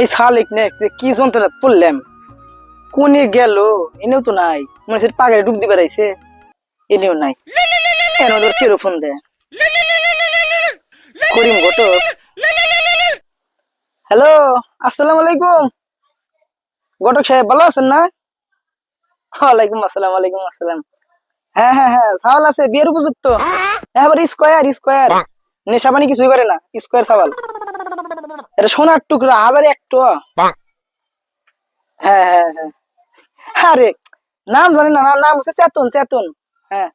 এই শালিক নে যে কি যন্ত্রণা পড়লাম? কোনে গেল? এনেও তো নাই। মনে হচ্ছে পাগারে ডুব দিবে রাইছে এনেও নাই। এন ওদের কেরো ফোন দে? করিম ঘটক। হ্যালো আসসালামু আলাইকুম। ঘটক সাহেব ভালো আছেন না? ওয়ালাইকুম আসসালাম ওয়ালাইকুম আসসালাম। হ্যাঁ হ্যাঁ হ্যাঁ সাওয়াল আছে বিয়ের উপযুক্ত। হ্যাঁ আবার স্কোয়ার স্কোয়ার। নেশা পানি কিছুই করে না স্কোয়ার সাওয়াল। এটা সোনার টুকরা হাজারে হ্যাঁ হ্যাঁ হ্যাঁ। আরে নাম জানি না নাম হচ্ছে চেতন চেতন হ্যাঁ।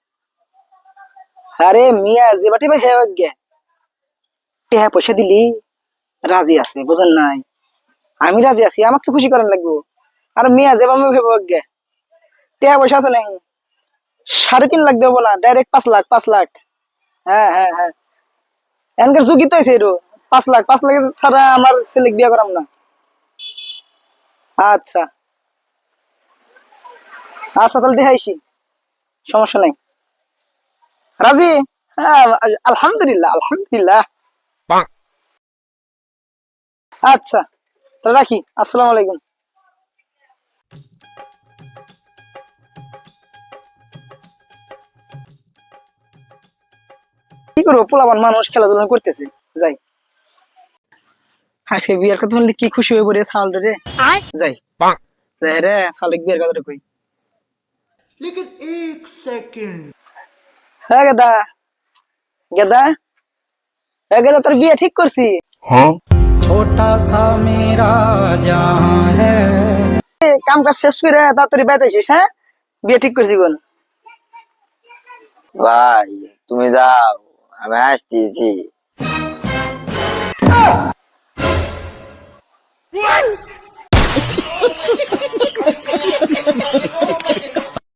আরে মিয়া যে বাটি ভাই হ্যাঁ হ্যাঁ পয়সা দিলি। রাজি আছে বুঝেন নাই। আমি রাজি আছি আমাকে তো খুশি করেন লাগবো। আর মিয়া যে আমি ভেবে গে টেহা পয়সা আছে নাই সাড়ে তিন লাখ দেবো না ডাইরেক্ট পাঁচ লাখ পাঁচ লাখ। হ্যাঁ হ্যাঁ হ্যাঁ। এনকার ঝুঁকি তো আছে এরো পাঁচ লাখ পাঁচ লাখ ছাড়া আমার ছেলে বিয়ে করাম না। আচ্ছা। আচ্ছা তাহলে দেখাইছি। সমস্যা নাই। রাজি? হ্যাঁ আলহামদুলিল্লাহ আলহামদুলিল্লাহ। আচ্ছা তাহলে রাখি। আসসালামু আলাইকুম। কি করব? পোলাবান মানুষ খেলাধুলা করতেছে। যাই। আজকে বিয়ের কথা কি খুশি হয়ে পড়ে সাল রে? যাই। যাই রে সালে বিয়ের কথাটা কই। এক সেকেন্ড হ্যাঁ গেদা। গেদা। হ্যাঁ গেদা তোর বিয়ে ঠিক করছি। হ্যাঁ। ছোটা সা মেরা জাহান হ্যায় কাম কাজ শেষ করে তাড়াতাড়ি বাইতে আসিস হ্যাঁ? বিয়ে ঠিক করছি বল। ভাই তুমি যাও আমি আসতেছি।